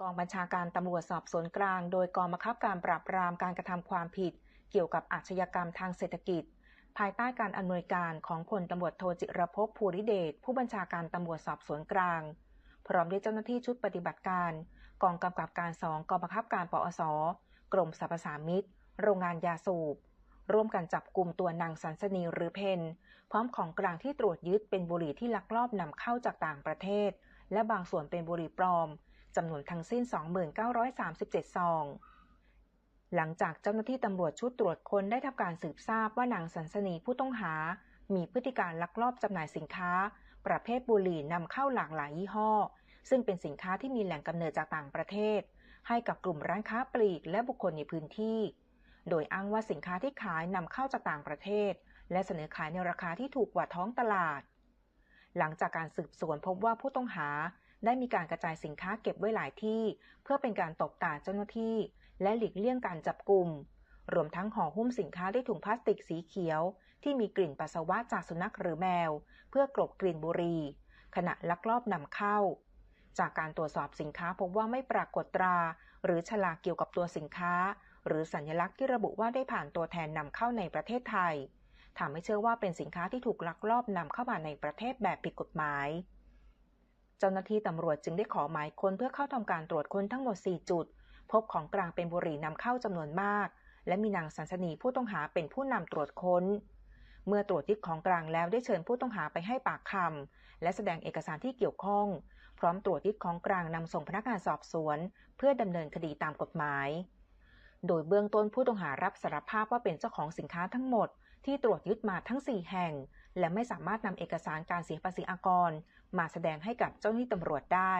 กองบัญชาการตำรวจสอบสวนกลาง โดยกองบังคับการปราบปรามการกระทำความผิด เกี่ยวกับอาชญากรรมทางเศรษฐกิจ ภายใต้การอำนวยการของพลตำรวจโทจิรภพภูริเดชผู้บัญชาการตำรวจสอบสวนกลาง พร้อมด้วยเจ้าหน้าที่ชุดปฏิบัติการ กองกำกับการสองกองบังคับการปอสกรมสรรพสามิตโรงงานยาสูบ ร่วมกันจับกลุ่มตัวนางสันสนีหรือเพนพร้อมของกลางที่ตรวจยึดเป็นบุหรี่ที่ลักลอบนำเข้าจากต่างประเทศ และบางส่วนเป็นบุหรี่ปลอม จำนวนทั้งสิ้น 2937 ซอง หลังจากเจ้าหน้าที่ตำรวจชุดตรวจค้นได้ทำการสืบทราบว่านางสันสนีผู้ต้องหา มีพฤติการลักลอบจำหน่ายสินค้า ประเภทบุหรี่นำเข้าหลากหลายยี่ห้อ ซึ่งเป็นสินค้าที่มีแหล่งกำเนิดจากต่างประเทศ ให้กับกลุ่มร้านค้าปลีกและบุคคลในพื้นที่ โดยอ้างว่าสินค้าที่ขายนำเข้าจากต่างประเทศ และเสนอขายในราคาที่ถูกกว่าท้องตลาดหลังจากการสืบสวนพบว่าผู้ต้องหา ได้มีการกระจายสินค้าเก็บไว้หลายที่ เพื่อเป็นการตบตาเจ้าหน้าที่ และหลีกเลี่ยงการจับกลุ่ม รวมทั้งห่อหุ้มสินค้าด้วยถุงพลาสติกสีเขียว ที่มีกลิ่นปัสสาวะจากสุนัขหรือแมว เพื่อกลบกลิ่นบุหรี่ขณะลักลอบนำเข้า จากการตรวจสอบสินค้าพบว่าไม่ปรากฏตรา หรือฉลากเกี่ยวกับตัวสินค้า หรือสัญลักษณ์ที่ระบุว่าได้ผ่านตัวแทนนำเข้าในประเทศไทยทำให้เชื่อว่าเป็นสินค้าที่ถูกลักลอบนำเข้ามาในประเทศแบบผิดกฎหมาย เจ้าหน้าที่ตำรวจจึงได้ขอหมายค้นเพื่อเข้าทำการตรวจค้นทั้งหมด 4 จุด พบของกลางเป็นบุหรี่นำเข้าจำนวนมาก และมีนางสันสนีผู้ต้องหาเป็นผู้นำตรวจค้น เมื่อตรวจยึดของกลางแล้วได้เชิญผู้ต้องหาไปให้ปากคำและแสดงเอกสารที่เกี่ยวข้อง พร้อมตรวจยึดของกลางนำส่งพนักงานสอบสวน เพื่อดำเนินคดีตามกฎหมาย โดยเบื้องต้นผู้ต้องหารับสารภาพว่าเป็นเจ้าของสินค้าทั้งหมด ที่ตรวจยึดมาทั้ง 4 แห่ง และไม่สามารถนำเอกสารการเสียภาษีอากร มาแสดงให้กับเจ้าหน้าที่ตำรวจได้